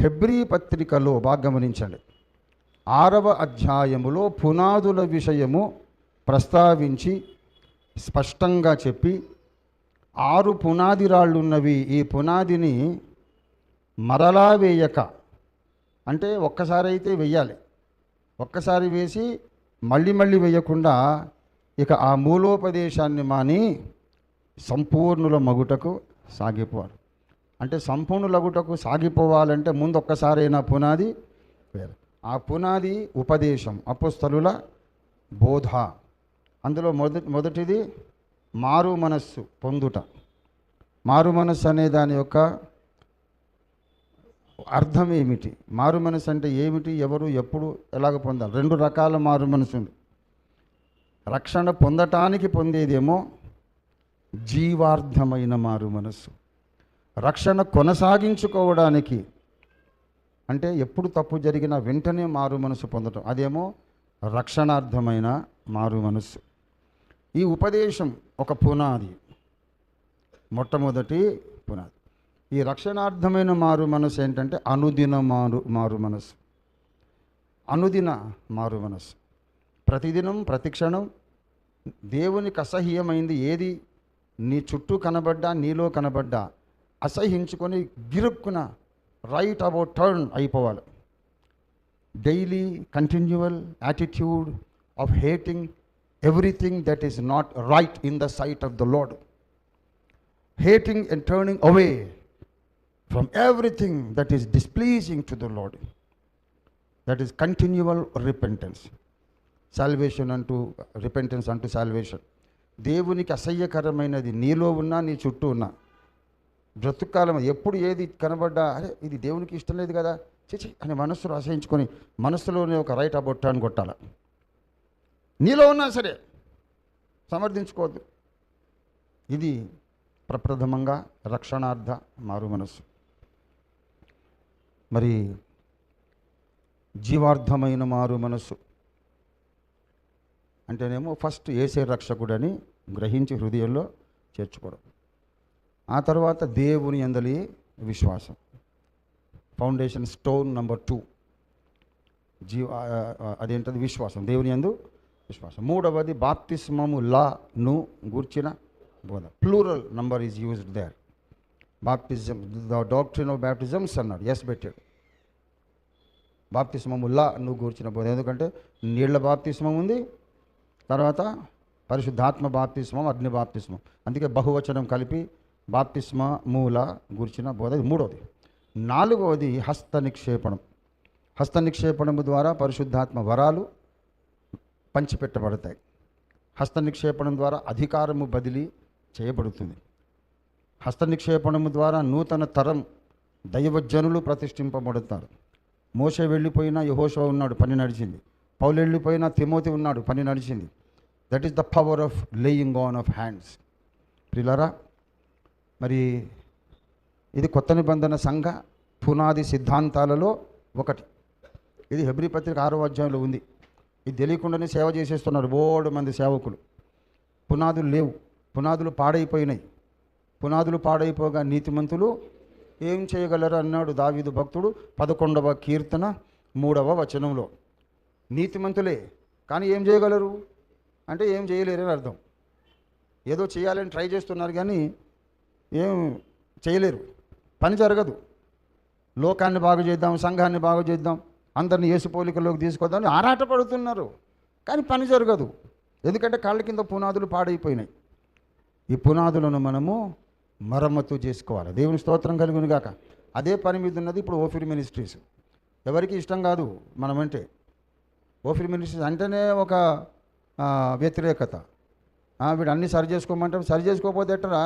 Hebrew పత్రికలో బాగా గమనించండి ఆరవ అధ్యాయములో పునాదుల విషయము ప్రస్తావించి స్పష్టంగా చెప్పి ఆరు పునాది రాళ్ళు ఉన్నవి ఈ పునాదిని మరలా వేయక. అంటే ఒక్కసారి అయితే వెయ్యాలి ఒక్కసారి వేసి మళ్ళీ మళ్ళీ వేయకుండా ఇక ఆ మూలోపదేశాన్ని మాని సంపూర్ణుల మగుటకు సాగిపోవాలి. అంటే సంపూర్ణులగుటకు సాగిపోవాలంటే ముందు ఒక్కసారైనా పునాది వేరు. ఆ పునాది ఉపదేశం అపుస్తలుల బోధ. అందులో మొదటి మొదటిది మారు మనస్సు పొందుట. మారు మనస్సు అనే దాని యొక్క అర్థం ఏమిటి? మారు మనసు అంటే ఏమిటి? ఎవరు? ఎప్పుడు? ఎలాగ పొందాలి? రెండు రకాల మారు మనసు ఉంది రక్షణ పొందటానికి పొందేదేమో జీవార్థమైన మారు మనస్సు. రక్షణ కొనసాగించుకోవడానికి. అంటే ఎప్పుడు తప్పు జరిగినా వెంటనే మారు మనసు పొందటం. అదేమో రక్షణార్థమైన మారు మనస్సు ఈ ఉపదేశం ఒక పునాది. మొట్టమొదటి పునాది. ఈ రక్షణార్థమైన మారు మనసు ఏంటంటే అనుదిన మారు మారు మనసు. అనుదిన మారు మనసు. ప్రతిదినం ప్రతిక్షణం దేవునికి అసహ్యమైంది ఏది? నీ చుట్టూ కనబడ్డా నీలో కనబడ్డా. అసహించుకొని గిరుక్కున రైట్ అబౌట్ టర్న్ అయిపోవాలి. Daily continual attitude of hating everything that is not right in the sight of the Lord hating and turning away from everything that is displeasing to the Lord that is continual repentance salvation అంటూ repentance అంటూ salvation దేవునికి అసహ్యకరమైనది నీలో ఉన్నా నీ చుట్టూ ఉన్నా. బ్రతుకాలం ఎప్పుడు ఏది కనబడ్డా అరే ఇది దేవునికి ఇష్టం లేదు కదా చిచి అని మనస్సును అసహించుకొని మనస్సులోనే ఒక రైట్ అబొట్టాన్ని కొట్టాల. నీలో ఉన్నా సరే సమర్థించుకోవద్దు. ఇది ప్రప్రథమంగా రక్షణార్థ మారు మనస్సు. మరి జీవార్థమైన మారు మనస్సు అంటేనేమో ఫస్ట్ ఏసే రక్షకుడని గ్రహించి హృదయంలో చేర్చుకోవడం. ఆ తర్వాత దేవుని అందలి విశ్వాసం. ఫౌండేషన్ స్టోన్ నంబర్ టూ జీవ అదేంటది? విశ్వాసం. దేవుని యందు విశ్వాసం. మూడవది బాప్తిస్మము లా ను గూర్చిన బోధ. Plural number is used there baptism the doctrine of baptisms అన్నాడు. ఎస్ పెట్టాడు బాప్తిస్మము లా నువ్వు గూర్చిన బోధ. ఎందుకంటే నీళ్ళ బాప్తిస్మం ఉంది తర్వాత పరిశుద్ధాత్మ బాప్తిస్మం అగ్ని బాప్తిస్మం. అందుకే బహువచనం కలిపి బాప్తిస్మ మూల గూర్చిన బోధ ఇది మూడవది నాలుగవది హస్త నిక్షేపణం. హస్త నిక్షేపణము ద్వారా పరిశుద్ధాత్మ వరాలు పంచిపెట్టబడతాయి. హస్త నిక్షేపణం ద్వారా అధికారము బదిలీ చేయబడుతుంది. హస్త నిక్షేపణము ద్వారా నూతన తరం దైవజనులు ప్రతిష్ఠింపబడతారు. మోస వెళ్ళిపోయినా యహోషో ఉన్నాడు పని నడిచింది. పౌలు వెళ్ళిపోయినా తిమోతి ఉన్నాడు పని నడిచింది. That is the power of laying on of hands ప్రిలరా మరి ఇది కొత్త నిబంధన సంఘ పునాది సిద్ధాంతాలలో ఒకటి. ఇది హెబ్రి పత్రిక ఆరో అధ్యాయంలో ఉంది. ఇది తెలియకుండానే సేవ చేసేస్తున్నారు బోడు మంది సేవకులు. పునాదులు లేవు. పునాదులు పాడైపోయినాయి. పునాదులు పాడైపోగా నీతిమంతులు ఏం చేయగలరు అన్నాడు దావీదు భక్తుడు పదకొండవ కీర్తన మూడవ వచనంలో. నీతిమంతులే కానీ ఏం చేయగలరు? అంటే ఏం చేయలేరని అర్థం. ఏదో చేయాలని ట్రై చేస్తున్నారు కానీ ఏం చేయలేరు. పని జరగదు. లోకాన్ని బాగు చేద్దాం సంఘాన్ని బాగు చేద్దాం అందరిని యేసుపోలికలోకి తీసుకొద్దాం అని ఆరాటపడుతున్నారు. కానీ పని జరగదు. ఎందుకంటే కాళ్ళ కింద పునాదులు పాడైపోయినాయి. ఈ పునాదులను మనము మరమ్మతు చేసుకోవాలి. దేవుని స్తోత్రం కలిగిన గాక. అదే పని మీద ఉన్నది ఇప్పుడు ఓఫిర్ మినిస్ట్రీస్. ఎవరికి ఇష్టం కాదు మనమంటే. ఓఫిర్ మినిస్ట్రీస్ అంటేనే ఒక వ్యతిరేకత. వీడు అన్నీ సరి చేసుకోమంటాం సరి చేసుకోకపోతే ఎట్టరా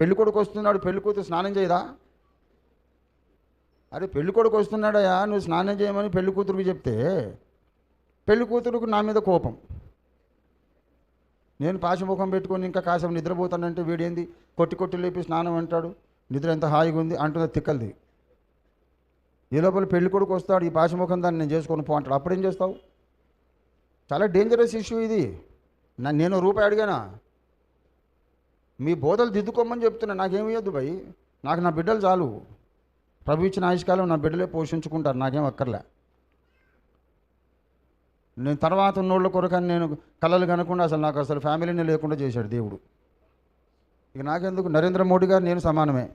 పెళ్ళి కొడుకు వస్తున్నాడు పెళ్ళి కూతురు స్నానం చేయదా? అరే పెళ్ళి కొడుకు వస్తున్నాడయా నువ్వు స్నానం చేయమని పెళ్ళి కూతురుకి చెప్తే పెళ్ళి కూతురుకు నా మీద కోపం. నేను పాశముఖం పెట్టుకొని ఇంకా కాసేపు నిద్రపోతానంటే వీడేంది? కొట్టి కొట్టి లేపి స్నానం అంటాడు. నిద్ర ఎంత హాయిగా ఉంది అంటుందో తిక్కలది. ఈ లోపల పెళ్ళి కొడుకు వస్తాడు ఈ పాశముఖం దాన్ని నేను చేసుకొని పో అంటాడు. అప్పుడేం చేస్తావు? చాలా డేంజరస్ ఇష్యూ ఇది. నన్ను నేను రూపాయి అడిగానా? మీ బోధలు దిద్దుకోమని చెప్తున్నా. నాకేమి భయ్. నాకు నా బిడ్డలు చాలు. ప్రభు ఇచ్చిన ఆయుష్కాలం నా బిడ్డలే పోషించుకుంటారు. నాకేం అక్కర్లే. నేను తర్వాత ఉన్నోళ్ళ కొరకని నేను కళలు కనకుండా అసలు నాకు అసలు ఫ్యామిలీని లేకుండా చేశాడు దేవుడు. ఇక నాకెందుకు? నరేంద్ర మోడీ గారు నేను సమానమే.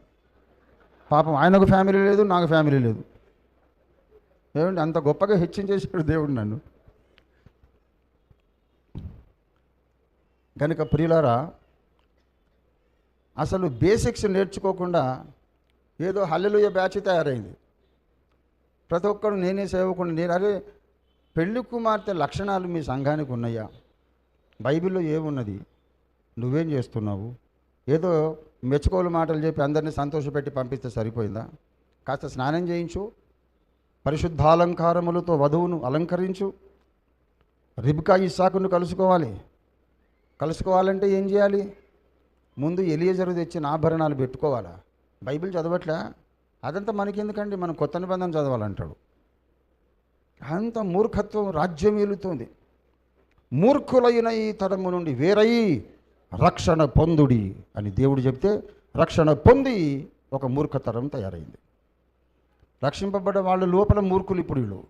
పాపం ఆయనకు ఫ్యామిలీ లేదు నాకు ఫ్యామిలీ లేదు. ఏమండి? అంత గొప్పగా హెచ్చించేశాడు దేవుడు నన్ను. కనుక ప్రియులారా అసలు బేసిక్స్ నేర్చుకోకుండా ఏదో హల్లెలూయ బ్యాచ్ తయారైంది. ప్రతి ఒక్కరు నేనే సేవకుండా నేను అరే పెళ్ళి కుమార్తె లక్షణాలు మీ సంఘానికి ఉన్నాయా? బైబిల్లో ఏమున్నది? నువ్వేం చేస్తున్నావు? ఏదో మెచ్చుకోలు మాటలు చెప్పి అందరినీ సంతోషపెట్టి పంపిస్తే సరిపోయిందా? కాస్త స్నానం చేయించు పరిశుద్ధాలంకారములతో వధువును అలంకరించు రిబ్కా ఇస్సాకును కలుసుకోవాలి. కలుసుకోవాలంటే ఏం చేయాలి? ముందు ఎలియజరు తెచ్చిన ఆభరణాలు పెట్టుకోవాలా? బైబిల్ చదవట్లే? అదంతా మనకెందుకండి? మనం కొత్త నిబంధన చదవాలంటాడు. అంత మూర్ఖత్వం రాజ్యం ఏలుతుంది. మూర్ఖులైన ఈ తరము నుండి వేరయి రక్షణ పొందుడి అని దేవుడు చెప్తే రక్షణ పొంది ఒక మూర్ఖతరం తయారైంది. రక్షింపబడ్డ వాళ్ళు లోపల మూర్ఖులు ఇప్పుడు వీళ్ళు.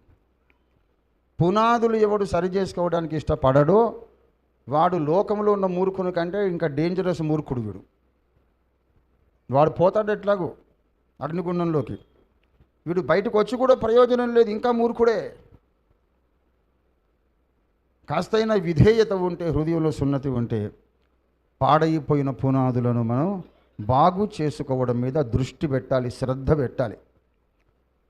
పునాదులు ఎవడు సరి చేసుకోవడానికి ఇష్టపడడో వాడు లోకంలో ఉన్న మూర్ఖుని కంటే ఇంకా డేంజరస్ మూర్ఖుడు వీడు. వాడు పోతాడు ఎట్లాగో అగ్నిగుండంలోకి. వీడు బయటకు వచ్చి కూడా ప్రయోజనం లేదు ఇంకా మూర్ఖుడే. కాస్తైనా విధేయత ఉంటే హృదయంలో సున్నతి ఉంటే పాడైపోయిన పునాదులను మనం బాగు చేసుకోవడం మీద దృష్టి పెట్టాలి శ్రద్ధ పెట్టాలి.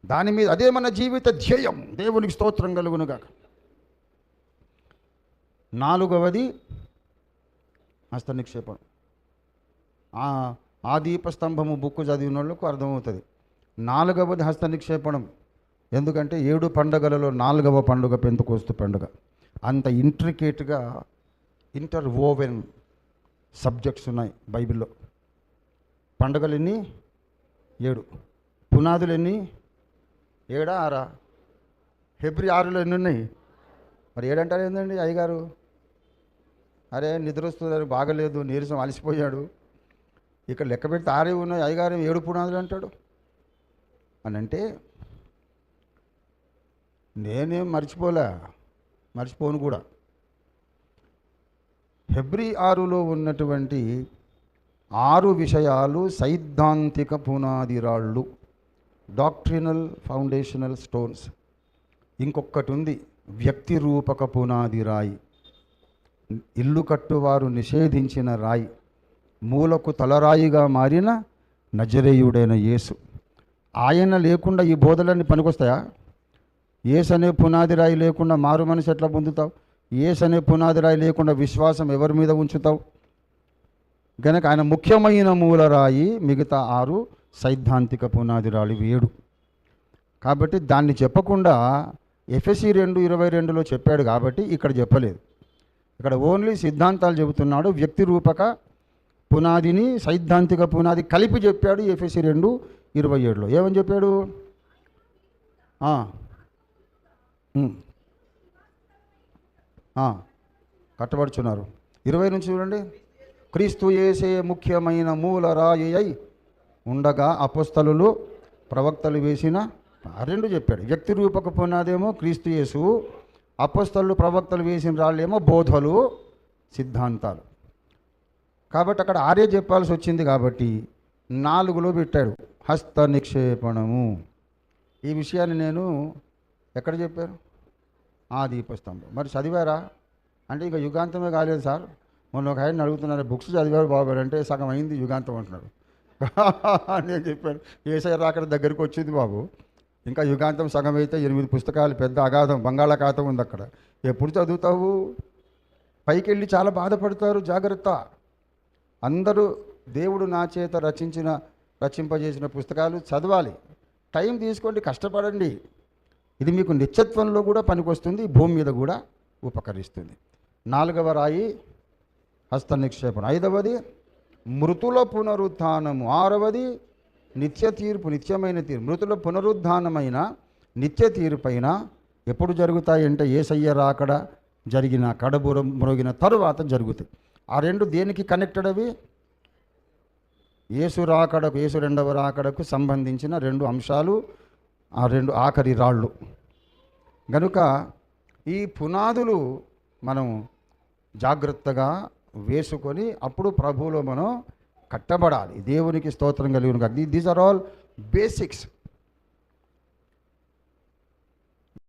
దాని మీద అదే మన జీవిత ధ్యేయం. దేవునికి స్తోత్రం కలుగునుగాక నాలుగవది హస్త నిక్షేపం ఆ దీపస్తంభము బుక్ చదివిన వాళ్ళకు అర్థమవుతుంది. నాలుగవది హస్త నిక్షేపణం ఎందుకంటే ఏడు పండుగలలో నాలుగవ పండుగ పెంతుకోస్తు పండుగ. అంత ఇంట్రికేట్గా ఇంటర్ ఓవెన్ సబ్జెక్ట్స్ ఉన్నాయి బైబిల్లో. పండుగలు ఎన్ని ఏడు. పునాదులు ఎన్ని ఏడా? ఆరా? ఫిబ్రి ఆరులో ఎన్ని ఉన్నాయి? మరి ఏడంటారు ఏందండి అయ్యగారు? అరే నిద్ర వస్తుంది బాగలేదు నీరసం అలసిపోయాడు. ఇక్కడ లెక్క పెడితే ఆరే ఉన్నాయి అయ్యగారు ఏడు పునాదులు అంటాడు. అని అంటే నేనేం మర్చిపోలే మర్చిపోను కూడా. ఫిబ్రి ఆరులో ఉన్నటువంటి ఆరు విషయాలు సైద్ధాంతిక పునాది రాళ్ళు డాక్ట్రినల్ ఫౌండేషనల్ స్టోన్స్. ఇంకొకటి ఉంది వ్యక్తి రూపక పునాది రాయి ఇల్లు కట్టువారు నిషేధించిన రాయి మూలకు తలరాయిగా మారిన నజరేయుడైన యేసు. ఆయన లేకుండా ఈ బోధలన్నీ పనికొస్తాయా? ఏసు అనే పునాది రాయి లేకుండా మారు మనిషి ఎట్లా పొందుతావు? ఏసు అనే పునాది రాయి లేకుండా విశ్వాసం ఎవరి మీద ఉంచుతావు? గనక ఆయన ముఖ్యమైన మూలరాయి మిగతా ఆరు సైద్ధాంతిక పునాది రాళ్ళు ఏడు. కాబట్టి దాన్ని చెప్పకుండా ఎఫ్ఎస్సి రెండు ఇరవై రెండులో చెప్పాడు కాబట్టి ఇక్కడ చెప్పలేదు. ఇక్కడ ఓన్లీ సిద్ధాంతాలు చెబుతున్నాడు వ్యక్తి రూపక పునాదిని సైద్ధాంతిక పునాది కలిపి చెప్పాడు ఎఫ్ఎస్సి రెండు ఇరవై ఏడులో. ఏమని చెప్పాడు? కట్టబడుచున్నారు. ఇరవై నుంచి చూడండి. క్రీస్తు వేసే ముఖ్యమైన మూల రాయి అయి ఉండగా అపస్తలు ప్రవక్తలు వేసిన రెండు చెప్పాడు. వ్యక్తి రూపక పునాదేమో క్రీస్తు యేసు అపస్తలు ప్రవక్తలు వేసిన రాళ్ళేమో బోధలు సిద్ధాంతాలు. కాబట్టి అక్కడ ఆర్య చెప్పాల్సి వచ్చింది కాబట్టి నాలుగులో పెట్టాడు. హస్త నిక్షేపణము. ఈ విషయాన్ని నేను ఎక్కడ చెప్పాను? ఆ దీపస్తంభం మరి చదివారా? అంటే ఇంకా యుగాంతమే కాలేదు సార్. మొన్న ఒక ఆయన అడుగుతున్నారు బుక్స్ చదివారు బాబు? అంటే సగం అయింది యుగాంతం అంటున్నారు నేను చెప్పాను ఏసై రాకడ దగ్గరికి వచ్చింది బాబు. ఇంకా యుగాంతం సగం అయితే ఎనిమిది పుస్తకాలు పెద్ద అగాధం బంగాళాఖాతం ఉంది అక్కడ. ఎప్పుడు చదువుతావు? పైకి వెళ్ళి చాలా బాధపడతారు జాగ్రత్త. అందరూ దేవుడు నా చేత రచించిన రచింపజేసిన పుస్తకాలు చదవాలి. టైం తీసుకోండి కష్టపడండి. ఇది మీకు నిత్యత్వంలో కూడా పనికొస్తుంది భూమి మీద కూడా ఉపకరిస్తుంది. నాలుగవ రాయి హస్త నిక్షేపణ ఐదవది మృతుల పునరుత్నము ఆరవది నిత్య తీర్పు నిత్యమైన తీర్పు. మృతుల పునరుద్ధానమైన నిత్య తీర్పైన ఎప్పుడు జరుగుతాయంటే ఏసయ్య రాకడ జరిగిన కడబుర మ్రోగిన తరువాత జరుగుతాయి. ఆ రెండు దేనికి కనెక్టెడ్ అవి? యేసు రాకడకు యేసు రెండవ రాకడకు సంబంధించిన రెండు అంశాలు ఆ రెండు ఆఖరి రాళ్ళు. గనుక ఈ పునాదులు మనం జాగ్రత్తగా వేసుకొని అప్పుడు ప్రభువులో మనం కట్టబడాలి. దేవునికి స్తోత్రం కలిగిన దీస్ ఆర్ ఆల్ బేసిక్స్